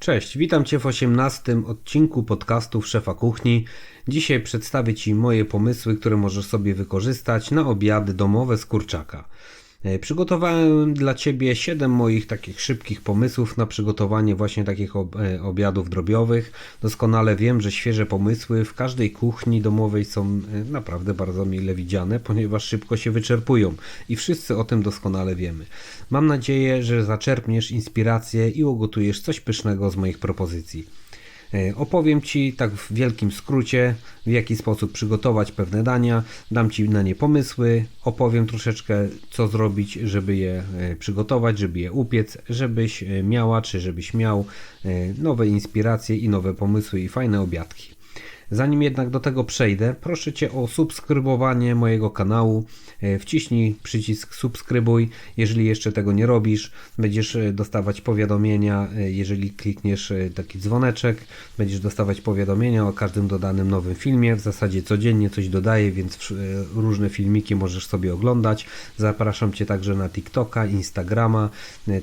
Cześć, witam Cię w 18 odcinku podcastów Szefa Kuchni. Dzisiaj przedstawię Ci moje pomysły, które możesz sobie wykorzystać na obiady domowe z kurczaka. E, Przygotowałem dla Ciebie 7 moich takich szybkich pomysłów na przygotowanie właśnie takich e, obiadów drobiowych. Doskonale wiem, że świeże pomysły w każdej kuchni domowej są e, naprawdę bardzo mile widziane, ponieważ szybko się wyczerpują i wszyscy o tym doskonale wiemy. Mam nadzieję, że zaczerpniesz inspirację i ugotujesz coś pysznego z moich propozycji. E, Opowiem Ci tak w wielkim skrócie, w jaki sposób przygotować pewne dania, dam Ci na nie pomysły, opowiem troszeczkę, co zrobić, żeby je e, przygotować, żeby je upiec, żebyś e, miała, czy żebyś miał nowe inspiracje i nowe pomysły i fajne obiadki. Zanim jednak do tego przejdę, proszę Cię o subskrybowanie mojego kanału. E, Wciśnij przycisk subskrybuj. Jeżeli jeszcze tego nie robisz, będziesz e, dostawać powiadomienia. e, Jeżeli klikniesz taki dzwoneczek, będziesz dostawać powiadomienia o każdym dodanym nowym filmie. W zasadzie codziennie coś dodaję, więc różne filmiki możesz sobie oglądać. Zapraszam Cię także na TikToka, Instagrama.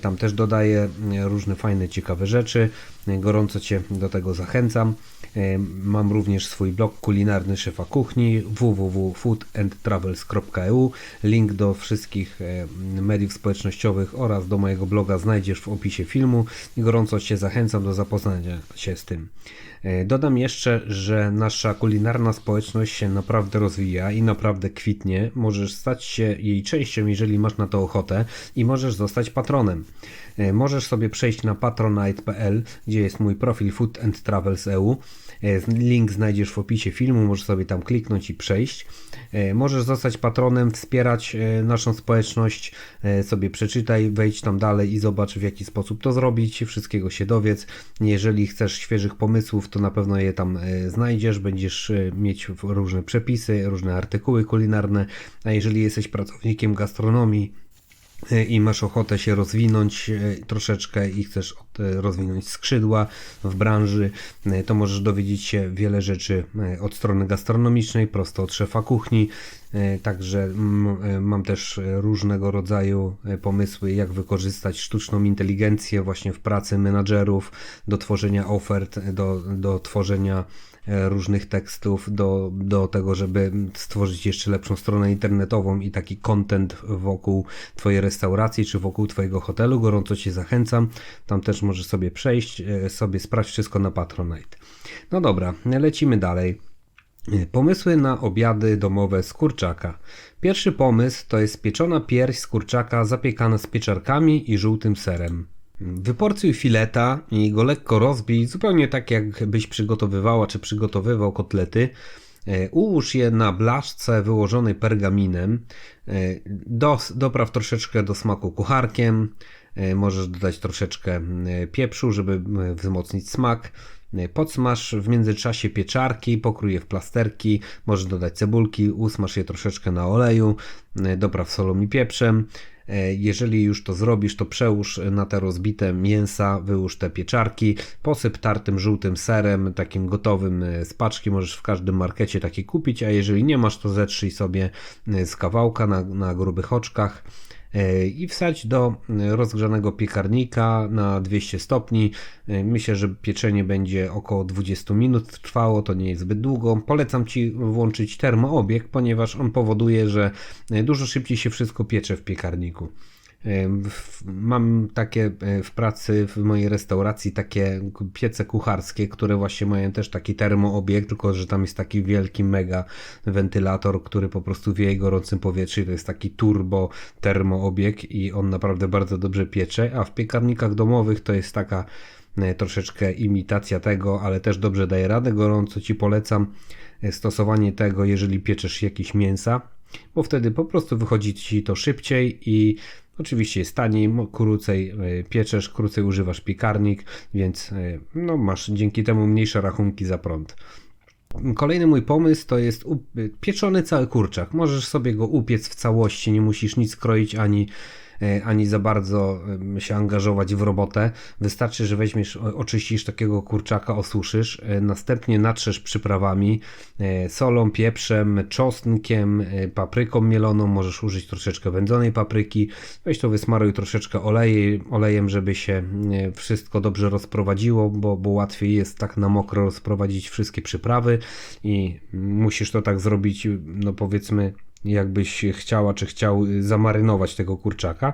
Tam też dodaję różne fajne, ciekawe rzeczy. E, Gorąco Cię do tego zachęcam. E, Mam również swój blog kulinarny szefa kuchni www.foodandtravels.eu. Link do wszystkich e, mediów społecznościowych oraz do mojego bloga znajdziesz w opisie filmu gorąco Cię zachęcam do zapoznania się z tym. Dodam jeszcze, że nasza kulinarna społeczność się naprawdę rozwija i naprawdę kwitnie. Możesz stać się jej częścią, jeżeli masz na to ochotę i możesz zostać patronem. E, Możesz sobie przejść na patronite.pl, gdzie jest mój profil Food and Travels EU. E, Link znajdziesz w opisie filmu, możesz sobie tam kliknąć i przejść. E, Możesz zostać patronem, wspierać naszą społeczność, sobie przeczytaj, wejdź tam dalej i zobacz w jaki sposób to zrobić, wszystkiego się dowiedz. Jeżeli chcesz świeżych pomysłów, to na pewno je tam znajdziesz, będziesz mieć różne przepisy, różne artykuły kulinarne, a jeżeli jesteś pracownikiem gastronomii, i masz ochotę się rozwinąć e, troszeczkę i chcesz e, rozwinąć skrzydła w branży, to możesz dowiedzieć się wiele rzeczy od strony gastronomicznej, prosto od szefa kuchni. Także mam też różnego rodzaju pomysły, jak wykorzystać sztuczną inteligencję właśnie w pracy menadżerów, do tworzenia ofert, do, do tworzenia różnych tekstów, do, do tego, żeby stworzyć jeszcze lepszą stronę internetową i taki content wokół Twojej restauracji czy wokół Twojego hotelu. Gorąco Cię zachęcam. Tam też możesz sobie przejść, e, sobie sprawdź wszystko na Patronite. No dobra, lecimy dalej. E, Pomysły na obiady domowe z kurczaka. Pierwszy pomysł to jest pieczona pierś z kurczaka zapiekana z pieczarkami i żółtym serem. Wyporcuj fileta i go lekko rozbij, zupełnie tak jakbyś przygotowywała czy przygotowywał kotlety. E, Ułóż je na blaszce wyłożonej pergaminem. E, dopraw troszeczkę do smaku kucharkiem. E, Możesz dodać troszeczkę pieprzu, żeby wzmocnić smak. Podsmaż w międzyczasie pieczarki, pokrój je w plasterki, możesz dodać cebulki, usmaż je troszeczkę na oleju, dopraw solą i pieprzem. E, Jeżeli już to zrobisz, to przełóż na te rozbite mięsa, wyłóż te pieczarki, posyp tartym żółtym serem, takim gotowym e, z paczki, możesz w każdym markecie taki kupić, a jeżeli nie masz, to zetrzyj sobie e, z kawałka na, na grubych oczkach i wsadź do e, rozgrzanego piekarnika na 200 stopni. E, Myślę, że pieczenie będzie około 20 minut trwało, to nie jest zbyt długo. Polecam Ci włączyć termoobieg, ponieważ on powoduje, że e, dużo szybciej się wszystko piecze w piekarniku. Mam takie e, w pracy w mojej restauracji takie piece kucharskie, które właśnie mają też taki termoobieg, tylko że tam jest taki wielki mega wentylator, który po prostu wieje gorącym powietrze. To jest taki turbo termoobieg i on naprawdę bardzo dobrze piecze, a w piekarnikach domowych to jest taka e, troszeczkę imitacja tego, ale też dobrze daje radę. Gorąco Ci polecam e, stosowanie tego, jeżeli pieczesz jakieś mięsa, bo wtedy po prostu wychodzi Ci to szybciej i oczywiście jest taniej, krócej e, pieczesz, krócej używasz piekarnik, więc e, no, masz dzięki temu mniejsze rachunki za prąd. Kolejny mój pomysł to jest pieczony cały kurczak. Możesz sobie go upiec w całości, nie musisz nic kroić ani ani za bardzo się angażować w robotę. Wystarczy, że weźmiesz, oczyścisz takiego kurczaka, osuszysz, e, następnie natrzesz przyprawami, e, solą, pieprzem, czosnkiem, e, papryką mieloną, możesz użyć troszeczkę wędzonej papryki, weź to wysmaruj troszeczkę oleje, olejem, żeby się e, wszystko dobrze rozprowadziło, bo, bo łatwiej jest tak na mokro rozprowadzić wszystkie przyprawy i musisz to tak zrobić, no powiedzmy, jakbyś chciała czy chciał zamarynować tego kurczaka.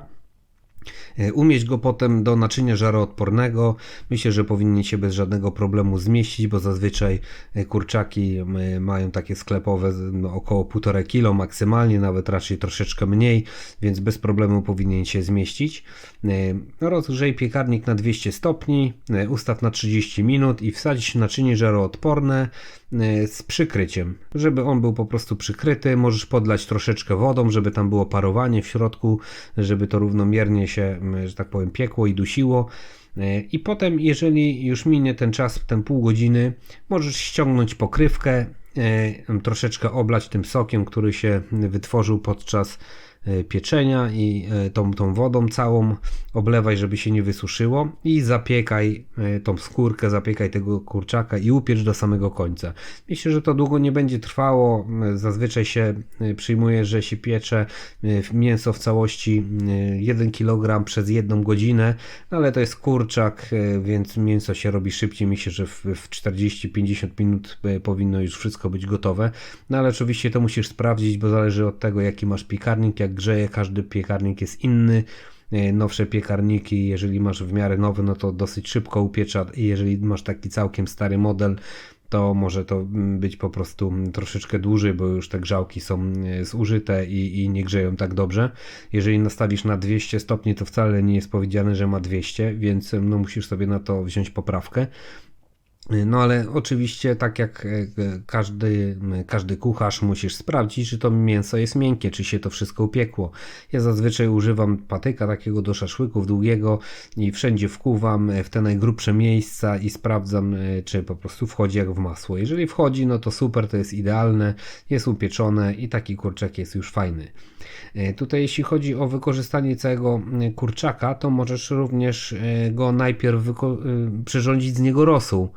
E, Umieść go potem do naczynia żaroodpornego. Myślę, że powinien się bez żadnego problemu zmieścić, bo zazwyczaj e, kurczaki mają takie sklepowe no, około 1,5 kg maksymalnie, nawet raczej troszeczkę mniej, więc bez problemu powinien się zmieścić. E, Rozgrzej piekarnik na 200 stopni, ustaw na 30 minut i wsadź naczynie żaroodporne z przykryciem, żeby on był po prostu przykryty. Możesz podlać troszeczkę wodą, żeby tam było parowanie w środku, żeby to równomiernie się, m, że tak powiem, piekło i dusiło. E, I potem, jeżeli już minie ten czas, ten pół godziny, możesz ściągnąć pokrywkę, troszeczkę oblać tym sokiem, który się wytworzył podczas pieczenia i e, tą, tą wodą całą oblewaj, żeby się nie wysuszyło i zapiekaj e, tą skórkę, zapiekaj tego kurczaka i upiecz do samego końca. Myślę, że to długo nie będzie trwało. E, Zazwyczaj się e, przyjmuje, że się piecze e, mięso w całości e, 1 kg przez jedną godzinę, ale to jest kurczak, e, więc mięso się robi szybciej. Myślę, że w, w 40-50 minut e, powinno już wszystko być gotowe. No ale oczywiście to musisz sprawdzić, bo zależy od tego, jaki masz piekarnik, jak grzeje. Każdy piekarnik jest inny. E, Nowsze piekarniki, jeżeli masz w miarę nowy, no to dosyć szybko upiecza. Jeżeli masz taki całkiem stary model, to może to mm, być po prostu mm, troszeczkę dłużej, bo już te grzałki są e, zużyte i, i nie grzeją tak dobrze. Jeżeli nastawisz na 200 stopni, to wcale nie jest powiedziane, że ma 200, więc no, musisz sobie na to wziąć poprawkę. No ale oczywiście, tak jak e, każdy, każdy kucharz, musisz sprawdzić, czy to mięso jest miękkie, czy się to wszystko upiekło. Ja zazwyczaj używam patyka takiego do szaszłyków długiego i wszędzie wkuwam e, w te najgrubsze miejsca i sprawdzam, e, czy po prostu wchodzi jak w masło. Jeżeli wchodzi, no to super, to jest idealne, jest upieczone i taki kurczak jest już fajny. Tutaj jeśli chodzi o wykorzystanie całego kurczaka, to możesz również go najpierw przyrządzić z niego rosół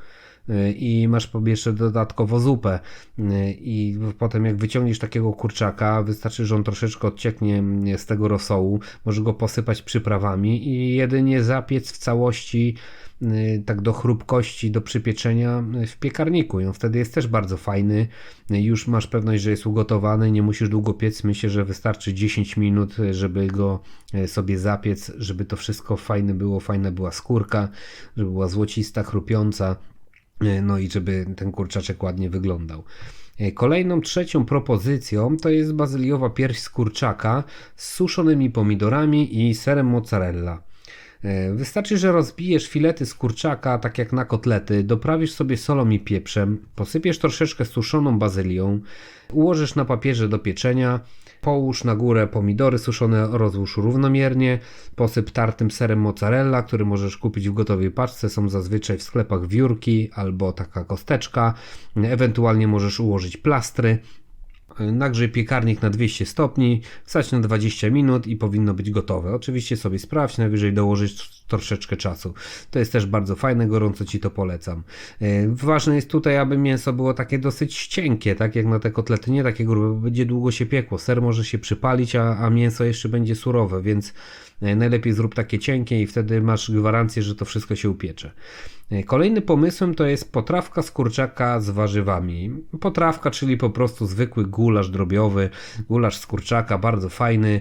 i masz jeszcze dodatkowo zupę e, i potem jak wyciągniesz takiego kurczaka, wystarczy, że on troszeczkę odcieknie mm, z tego rosołu, możesz go posypać przyprawami i jedynie zapiec w całości y, tak do chrupkości, do przypieczenia y, w piekarniku. I on wtedy jest też bardzo fajny. Y, Już masz pewność, że jest ugotowany, nie musisz długo piec. Myślę, że wystarczy 10 minut, y, żeby go y, sobie zapiec, żeby to wszystko fajne było, fajna była skórka, żeby była złocista, chrupiąca. Y, No i żeby ten kurczaczek ładnie wyglądał. Y, Kolejną, trzecią propozycją to jest bazyliowa pierś z kurczaka z suszonymi pomidorami i serem mozzarella. E, Wystarczy, że rozbijesz filety z kurczaka, tak jak na kotlety, doprawisz sobie solą i pieprzem, posypiesz troszeczkę suszoną bazylią, ułożysz na papierze do pieczenia, połóż na górę pomidory suszone, rozłóż równomiernie, posyp tartym serem mozzarella, który możesz kupić w gotowej paczce, są zazwyczaj w sklepach wiórki albo taka kosteczka, ewentualnie możesz ułożyć plastry, Nagrzej piekarnik na 200 stopni, wsadź na 20 minut i powinno być gotowe. Oczywiście sobie sprawdź, najwyżej dołożyć troszeczkę czasu. To jest też bardzo fajne, gorąco Ci to polecam. E, Ważne jest tutaj, aby mięso było takie dosyć cienkie, tak jak na te kotlety, nie takie grube, bo będzie długo się piekło. Ser może się przypalić, a, a mięso jeszcze będzie surowe, więc e, najlepiej zrób takie cienkie i wtedy masz gwarancję, że to wszystko się upiecze. E, Kolejnym pomysłem to jest potrawka z kurczaka z warzywami. Potrawka, czyli po prostu zwykły gulasz drobiowy, gulasz z kurczaka, bardzo fajny,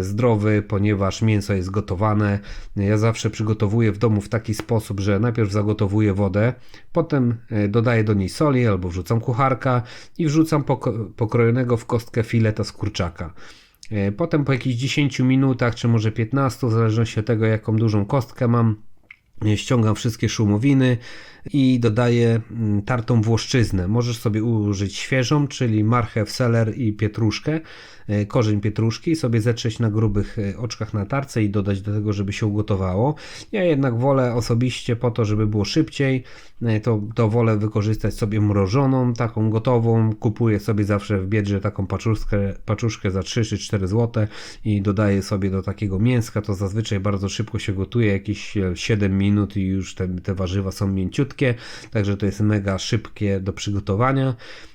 zdrowy, ponieważ mięso jest gotowane. Ja zawsze przygotowuję w domu w taki sposób, że najpierw zagotowuję wodę, potem e, dodaję do niej soli albo wrzucam kucharka i wrzucam pokrojonego w kostkę fileta z kurczaka. E, Potem po jakichś 10 minutach, czy może 15, w zależności od tego, jaką dużą kostkę mam, ściągam wszystkie szumowiny i dodaję mm, tartą włoszczyznę. Możesz sobie użyć świeżą, czyli marchew, seler i pietruszkę, e, korzeń pietruszki, sobie zetrzeć na grubych e, oczkach na tarce i dodać do tego, żeby się ugotowało. Ja jednak wolę osobiście po to, żeby było szybciej, e, to, to wolę wykorzystać sobie mrożoną, taką gotową. Kupuję sobie zawsze w biedrze taką paczuszkę, paczuszkę za 3 czy 4 zł i dodaję sobie do takiego mięska. To zazwyczaj bardzo szybko się gotuje, jakieś 7 minut i już te, te warzywa są mięciutkie także to jest mega szybkie do przygotowania.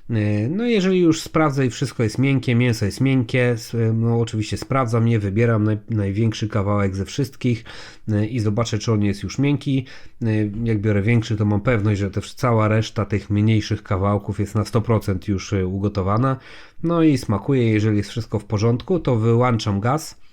E, no jeżeli już sprawdzę i wszystko jest miękkie, mięso jest miękkie, no oczywiście sprawdzam je, wybieram naj, największy kawałek ze wszystkich e, i zobaczę czy on jest już miękki. E, jak biorę większy to mam pewność, że też cała reszta tych mniejszych kawałków jest na 100% już ugotowana. No i smakuje, jeżeli jest wszystko w porządku to wyłączam gaz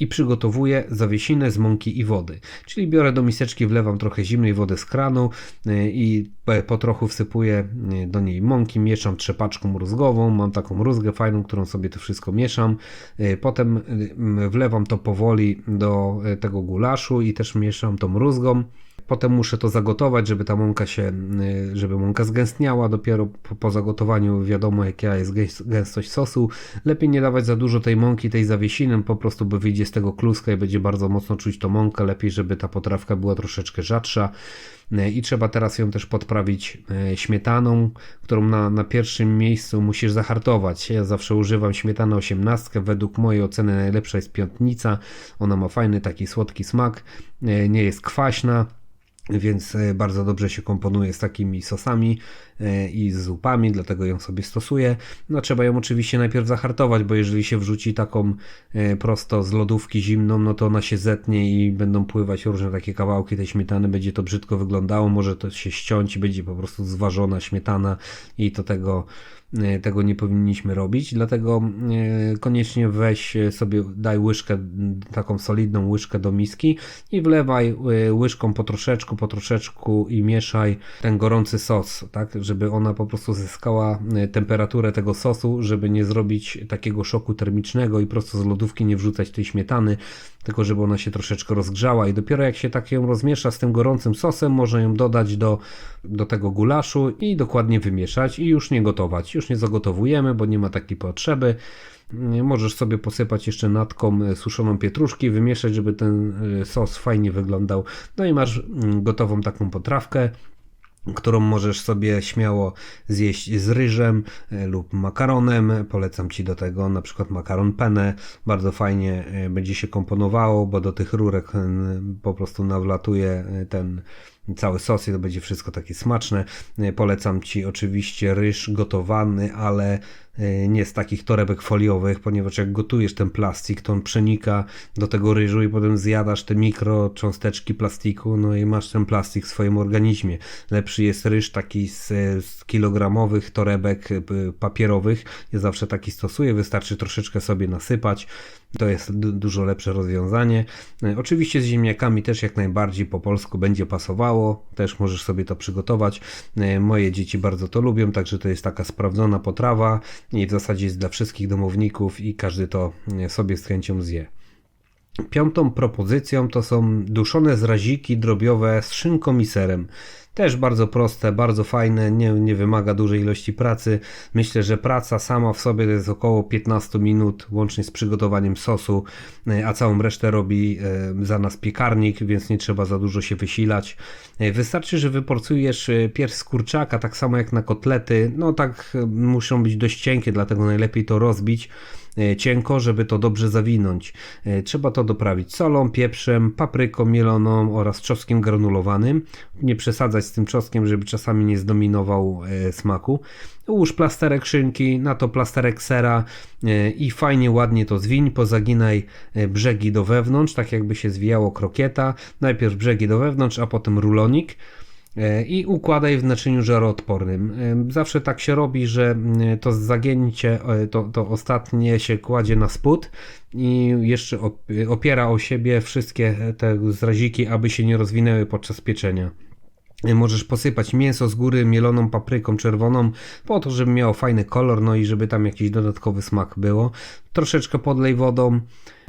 i przygotowuję zawiesinę z mąki i wody. Czyli biorę do miseczki, wlewam trochę zimnej wody z kranu y, i po trochu wsypuję y, do niej mąki, mieszam trzepaczką mózgową, mam taką rózgę fajną, którą sobie to wszystko mieszam. Y, potem wlewam to powoli do tego gulaszu i też mieszam tą rózgą. Potem muszę to zagotować, żeby ta mąka się, y, żeby mąka zgęstniała. Dopiero po, po zagotowaniu wiadomo jaka jest gęstość sosu. Lepiej nie dawać za dużo tej mąki, tej zawiesiny, po prostu by wyjdzie z tego kluska i będzie bardzo mocno czuć tą mąkę. Lepiej, żeby ta potrawka była troszeczkę rzadsza. Y, I trzeba teraz ją też podprawić y, śmietaną, którą na, na pierwszym miejscu musisz zahartować. Ja zawsze używam śmietany 18. Według mojej oceny najlepsza jest piątnica. Ona ma fajny taki słodki smak, nie jest kwaśna więc e, bardzo dobrze się komponuje z takimi sosami i z zupami, dlatego ją sobie stosuję. No trzeba ją oczywiście najpierw zahartować, bo jeżeli się wrzuci taką e, prosto z lodówki zimną, no to ona się zetnie i będą pływać różne takie kawałki tej śmietany, będzie to brzydko wyglądało, może to się ściąć i będzie po prostu zważona śmietana i to tego E, tego nie powinniśmy robić, dlatego e, koniecznie weź sobie, daj łyżkę, taką solidną łyżkę do miski i wlewaj e, łyżką po troszeczku, po troszeczku i mieszaj ten gorący sos, tak, żeby ona po prostu zyskała temperaturę tego sosu, żeby nie zrobić takiego szoku termicznego i prosto z lodówki nie wrzucać tej śmietany, tylko żeby ona się troszeczkę rozgrzała i dopiero jak się tak ją rozmiesza z tym gorącym sosem, można ją dodać do, do tego gulaszu i dokładnie wymieszać i już nie gotować. Już nie zagotowujemy, bo nie ma takiej potrzeby. Możesz sobie posypać jeszcze natką e, suszoną pietruszki, wymieszać, żeby ten e, sos fajnie wyglądał. No i masz mm, gotową taką potrawkę którą możesz sobie śmiało zjeść z ryżem e, lub makaronem. Polecam Ci do tego na przykład makaron penne. Bardzo fajnie e, będzie się komponowało, bo do tych rurek e, po prostu nawlatuje ten cały sos i to będzie wszystko takie smaczne. Polecam Ci oczywiście ryż gotowany, ale E, nie z takich torebek foliowych, ponieważ jak gotujesz ten plastik, to on przenika do tego ryżu i potem zjadasz te mikrocząsteczki plastiku, no i masz ten plastik w swoim organizmie. Lepszy jest ryż taki z, z kilogramowych torebek e, papierowych. Ja zawsze taki stosuję, wystarczy troszeczkę sobie nasypać. To jest dużo lepsze rozwiązanie. E, oczywiście z ziemniakami też jak najbardziej po polsku będzie pasowało. Też możesz sobie to przygotować. Moje dzieci bardzo to lubią, także to jest taka sprawdzona potrawa i w zasadzie jest dla wszystkich domowników i każdy to e, sobie z chęcią zje. Piątą propozycją to są duszone zraziki drobiowe z szynką i serem. Też bardzo proste, bardzo fajne, nie, nie wymaga dużej ilości pracy. Myślę, że praca sama w sobie to jest około 15 minut, łącznie z przygotowaniem sosu, e, a całą resztę robi e, za nas piekarnik, więc nie trzeba za dużo się wysilać. E, wystarczy, że wyporcujesz pierś z kurczaka, tak samo jak na kotlety. No tak muszą być dość cienkie, dlatego najlepiej to rozbić cienko, żeby to dobrze zawinąć. E, trzeba to doprawić solą, pieprzem, papryką mieloną oraz czosnkiem granulowanym. Nie przesadzać z tym czosnkiem, żeby czasami nie zdominował e, smaku. Ułóż plasterek szynki, na to plasterek sera i fajnie, ładnie to zwiń. Pozaginaj brzegi do wewnątrz, tak jakby się zwijało krokieta. Najpierw brzegi do wewnątrz, a potem rulonik. E, i układaj w naczyniu żaroodpornym. E, zawsze tak się robi, że e, to zagięcie, to, to ostatnie się kładzie na spód i jeszcze opiera o siebie wszystkie te zraziki, aby się nie rozwinęły podczas pieczenia. Możesz posypać mięso z góry mieloną papryką czerwoną, po to, żeby miało fajny kolor, no i żeby tam jakiś dodatkowy smak było. Troszeczkę podlej wodą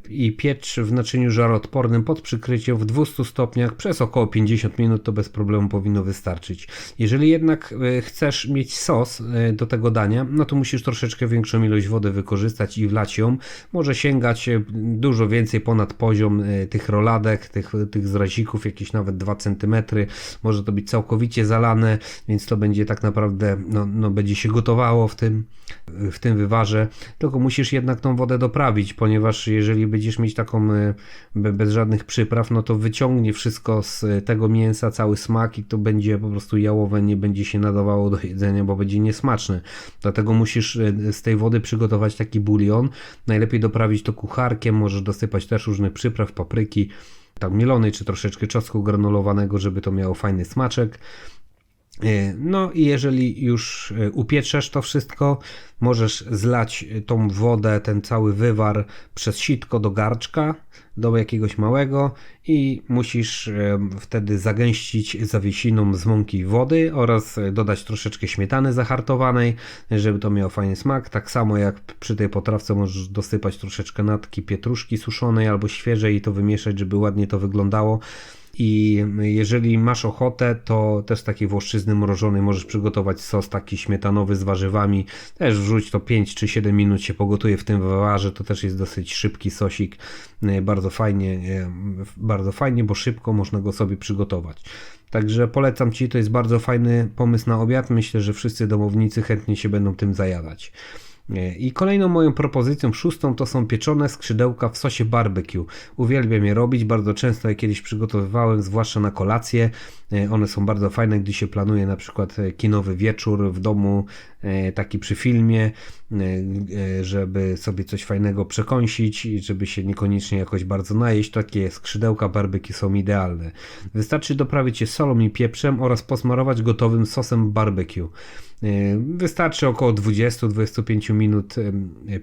i piecz w naczyniu żaroodpornym pod przykryciem w 200 stopniach przez około 50 minut to bez problemu powinno wystarczyć. Jeżeli jednak e, chcesz mieć sos e, do tego dania, no to musisz troszeczkę większą ilość wody wykorzystać i wlać ją. Może sięgać e, dużo więcej ponad poziom tych roladek, tych, tych zrazików, jakieś nawet 2 cm. Może to być całkowicie zalane, więc to będzie tak naprawdę, no, no będzie się gotowało w tym, w tym wywarze. Tylko musisz jednak tą wodę doprawić, ponieważ jeżeli będziesz mieć taką bez żadnych przypraw, no to wyciągnie wszystko z tego mięsa, cały smak i to będzie po prostu jałowe, nie będzie się nadawało do jedzenia, bo będzie niesmaczne. Dlatego musisz e, z tej wody przygotować taki bulion. Najlepiej doprawić to kucharkiem, możesz dosypać też różnych przypraw, papryki, tak mielonej, czy troszeczkę czosnku granulowanego, żeby to miało fajny smaczek. E, no i jeżeli już e, upieczesz to wszystko, możesz zlać tą wodę, ten cały wywar przez sitko do garczka, do jakiegoś małego i musisz e, wtedy zagęścić zawiesiną z mąki wody oraz dodać troszeczkę śmietany zahartowanej, żeby to miało fajny smak. Tak samo jak przy tej potrawce możesz dosypać troszeczkę natki pietruszki suszonej albo świeżej i to wymieszać, żeby ładnie to wyglądało. I jeżeli masz ochotę, to też takiej włoszczyzny mrożonej możesz przygotować sos taki śmietanowy z warzywami. Też wrzuć to 5 czy 7 minut się pogotuje w tym wywarze. To też jest dosyć szybki sosik. E, bardzo fajnie, e, bardzo fajnie, bo szybko można go sobie przygotować. Także polecam Ci, to jest bardzo fajny pomysł na obiad. Myślę, że wszyscy domownicy chętnie się będą tym zajadać. I kolejną moją propozycją, szóstą, to są pieczone skrzydełka w sosie barbecue. Uwielbiam je robić, bardzo często je kiedyś przygotowywałem, zwłaszcza na kolację. E, one są bardzo fajne, gdy się planuje na przykład e, kinowy wieczór w domu, e, taki przy filmie, żeby sobie coś fajnego przekąsić i żeby się niekoniecznie jakoś bardzo najeść. Takie skrzydełka barbecue są idealne. Wystarczy doprawić je solą i pieprzem oraz posmarować gotowym sosem barbecue. Wystarczy około 20-25 minut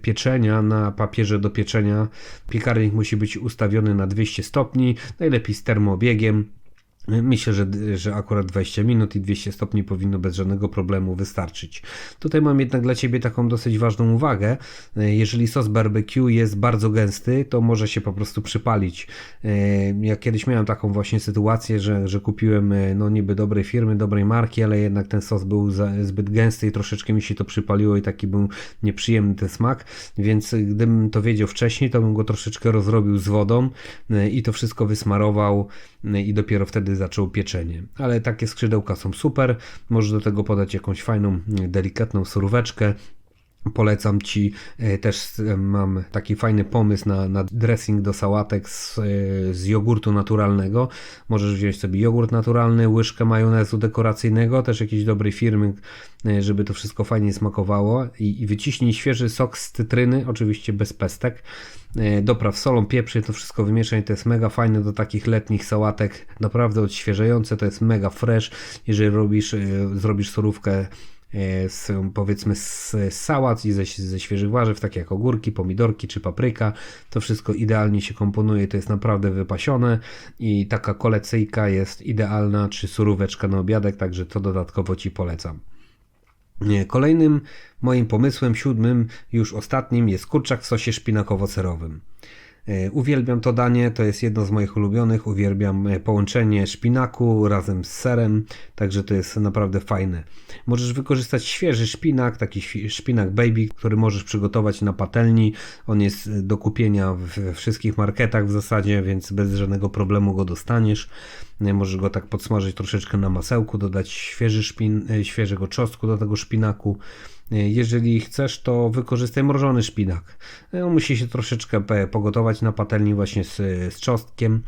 pieczenia na papierze do pieczenia. Piekarnik musi być ustawiony na 200 stopni, najlepiej z termobiegiem. Myślę, że, że akurat 20 minut i 200 stopni powinno bez żadnego problemu wystarczyć. Tutaj mam jednak dla Ciebie taką dosyć ważną uwagę. Jeżeli sos barbecue jest bardzo gęsty, to może się po prostu przypalić. Ja kiedyś miałem taką właśnie sytuację, że, że kupiłem no niby dobrej firmy, dobrej marki, ale jednak ten sos był za, zbyt gęsty i troszeczkę mi się to przypaliło i taki był nieprzyjemny ten smak, więc gdybym to wiedział wcześniej, to bym go troszeczkę rozrobił z wodą i to wszystko wysmarował i dopiero wtedy zaczął pieczenie. Ale takie skrzydełka są super. Możesz do tego podać jakąś fajną, delikatną suróweczkę. Polecam Ci e, też e, mam taki fajny pomysł na, na dressing do sałatek z, e, z jogurtu naturalnego. Możesz wziąć sobie jogurt naturalny, łyżkę majonezu dekoracyjnego, też jakiejś dobrej firmy, żeby to wszystko fajnie smakowało i, i wyciśnij świeży sok z cytryny, oczywiście bez pestek. Dopraw solą, pieprzy, to wszystko wymieszaj, to jest mega fajne do takich letnich sałatek, naprawdę odświeżające, to jest mega fresh. Jeżeli robisz, zrobisz surówkę z, powiedzmy z sałat i ze, ze świeżych warzyw, takie jak ogórki, pomidorki czy papryka. To wszystko idealnie się komponuje, to jest naprawdę wypasione i taka kolecyjka jest idealna, czy suróweczka na obiadek, także to dodatkowo Ci polecam. Kolejnym moim pomysłem, siódmym, już ostatnim, jest kurczak w sosie szpinakowo-serowym. E, uwielbiam to danie, to jest jedno z moich ulubionych. Uwielbiam e, połączenie szpinaku razem z serem, także to jest naprawdę fajne. Możesz wykorzystać świeży szpinak, taki szpinak baby, który możesz przygotować na patelni. On jest do kupienia w wszystkich marketach w zasadzie, więc bez żadnego problemu go dostaniesz. E, możesz go tak podsmażyć troszeczkę na masełku, dodać świeży szpin, świeżego czosnku do tego szpinaku. Jeżeli chcesz, to wykorzystaj mrożony szpinak. On no, musi się troszeczkę pogotować na patelni właśnie z, z czosnkiem.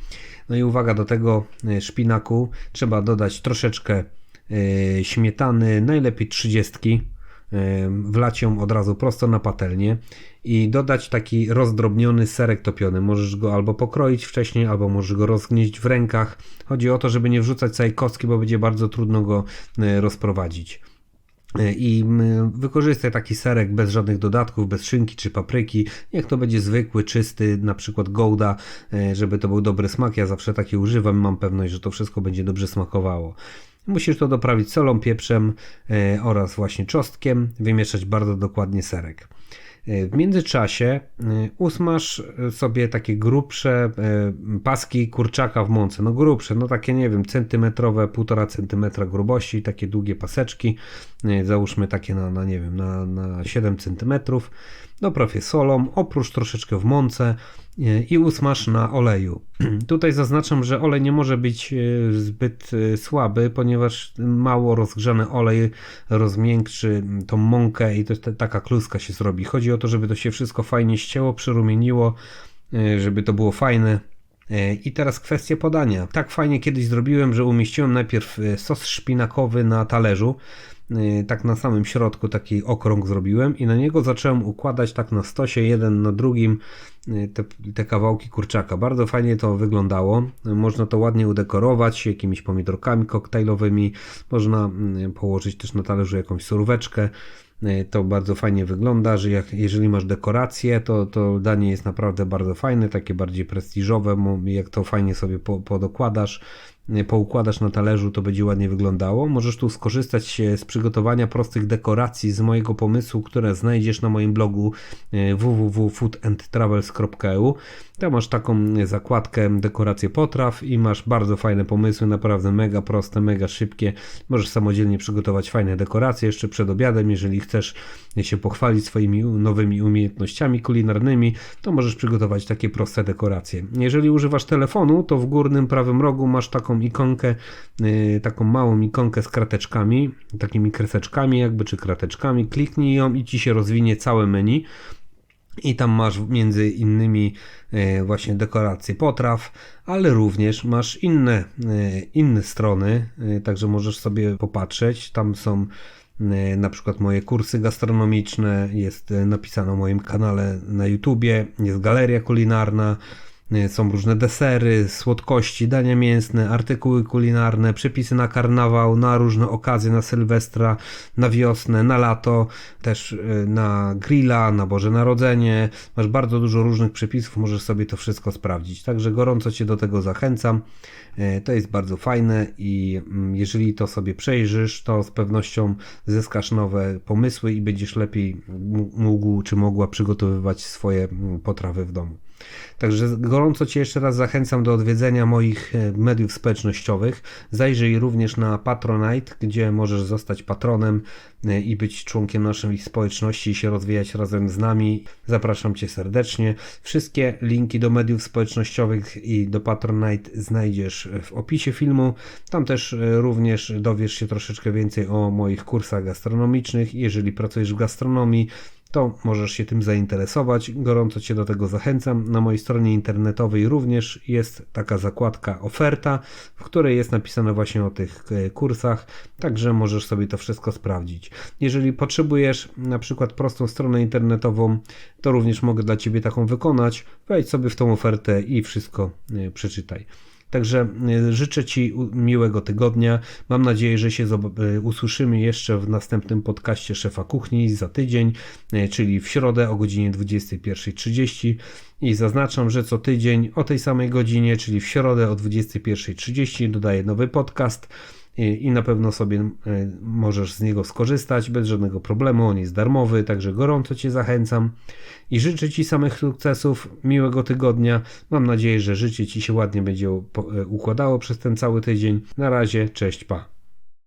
No i uwaga do tego e, szpinaku trzeba dodać troszeczkę e, śmietany, najlepiej 30 e, wlać ją od razu prosto na patelnię i dodać taki rozdrobniony serek topiony. Możesz go albo pokroić wcześniej, albo możesz go rozgnieść w rękach. Chodzi o to, żeby nie wrzucać całej kostki, bo będzie bardzo trudno go rozprowadzić. E, i wykorzystaj taki serek bez żadnych dodatków, bez szynki czy papryki. Niech to będzie zwykły, czysty, na przykład Gouda, e, żeby to był dobry smak. Ja zawsze taki używam, mam pewność, że to wszystko będzie dobrze smakowało. Musisz to doprawić solą, pieprzem e, oraz właśnie czosnkiem, wymieszać bardzo dokładnie serek. E, W międzyczasie e, usmaż sobie takie grubsze e, paski kurczaka w mące. No grubsze, no takie nie wiem, centymetrowe, półtora centymetra grubości, takie długie paseczki. E, Załóżmy takie na, na nie wiem, na, na 7 centymetrów. Dopraw je solą, oprócz troszeczkę w mące e, i usmaż na oleju. Tutaj zaznaczam, że olej nie może być e, zbyt e, słaby, ponieważ mało rozgrzany olej rozmiękczy tą mąkę i to ta- taka kluska się zrobi. Chodzi o to, żeby to się wszystko fajnie ścięło, przyrumieniło, e, żeby to było fajne. I teraz kwestia podania. Tak fajnie kiedyś zrobiłem, że umieściłem najpierw sos szpinakowy na talerzu. E, Tak na samym środku taki okrąg zrobiłem i na niego zacząłem układać tak na stosie jeden na drugim e, te, te kawałki kurczaka. Bardzo fajnie to wyglądało. Można to ładnie udekorować jakimiś pomidorkami koktajlowymi. Można mm, położyć też na talerzu jakąś suróweczkę. E, To bardzo fajnie wygląda, że jak, jeżeli masz dekoracje, to, to danie jest naprawdę bardzo fajne, takie bardziej prestiżowe. Jak to fajnie sobie po, podokładasz, poukładasz na talerzu, to będzie ładnie wyglądało. Możesz tu skorzystać e, z przygotowania prostych dekoracji z mojego pomysłu, które znajdziesz na moim blogu e, www.foodandtravels.eu. Tam masz taką e, zakładkę dekoracje potraw i masz bardzo fajne pomysły, naprawdę mega proste, mega szybkie. Możesz samodzielnie przygotować fajne dekoracje jeszcze przed obiadem, jeżeli chcesz się pochwalić swoimi nowymi umiejętnościami kulinarnymi, to możesz przygotować takie proste dekoracje. Jeżeli używasz telefonu, to w górnym prawym rogu masz taką ikonkę, yy, taką małą ikonkę z krateczkami, takimi kreseczkami jakby, czy krateczkami. Kliknij ją i ci się rozwinie całe menu. I tam masz między innymi e, właśnie dekoracje potraw, ale również masz inne, e, inne strony, także możesz sobie popatrzeć. Tam są na przykład moje kursy gastronomiczne, jest napisane o moim kanale na YouTubie, jest galeria kulinarna, są różne desery, słodkości, dania mięsne, artykuły kulinarne, przepisy na karnawał, na różne okazje, na Sylwestra, na wiosnę, na lato, też e, na grilla, na Boże Narodzenie. Masz bardzo dużo różnych przepisów, możesz sobie to wszystko sprawdzić. Także gorąco Cię do tego zachęcam. E, To jest bardzo fajne i mm, jeżeli to sobie przejrzysz, to z pewnością zyskasz nowe pomysły i będziesz lepiej mógł czy mogła przygotowywać swoje mm, potrawy w domu. Także gorąco Cię jeszcze raz zachęcam do odwiedzenia moich e, mediów społecznościowych. Zajrzyj również na Patronite, gdzie możesz zostać patronem e, i być członkiem naszej społeczności i się rozwijać razem z nami. Zapraszam Cię serdecznie. Wszystkie linki do mediów społecznościowych i do Patronite znajdziesz w opisie filmu. Tam też e, również dowiesz się troszeczkę więcej o moich kursach gastronomicznych. Jeżeli pracujesz w gastronomii, to możesz się tym zainteresować. Gorąco Cię do tego zachęcam. Na mojej stronie internetowej również jest taka zakładka oferta, w której jest napisane właśnie o tych e, kursach, także możesz sobie to wszystko sprawdzić. Jeżeli potrzebujesz na przykład prostą stronę internetową, to również mogę dla Ciebie taką wykonać. Wejdź sobie w tą ofertę i wszystko e, przeczytaj. Także e, życzę Ci miłego tygodnia. Mam nadzieję, że się e, usłyszymy jeszcze w następnym podcaście Szefa Kuchni za tydzień, e, czyli w środę o godzinie 21.30. I zaznaczam, że co tydzień o tej samej godzinie, czyli w środę o 21.30 dodaję nowy podcast i, na pewno sobie e, możesz z niego skorzystać bez żadnego problemu. On jest darmowy, także gorąco Cię zachęcam i życzę Ci samych sukcesów, miłego tygodnia. Mam nadzieję, że życie Ci się ładnie będzie e, układało przez ten cały tydzień. Na razie, cześć, pa.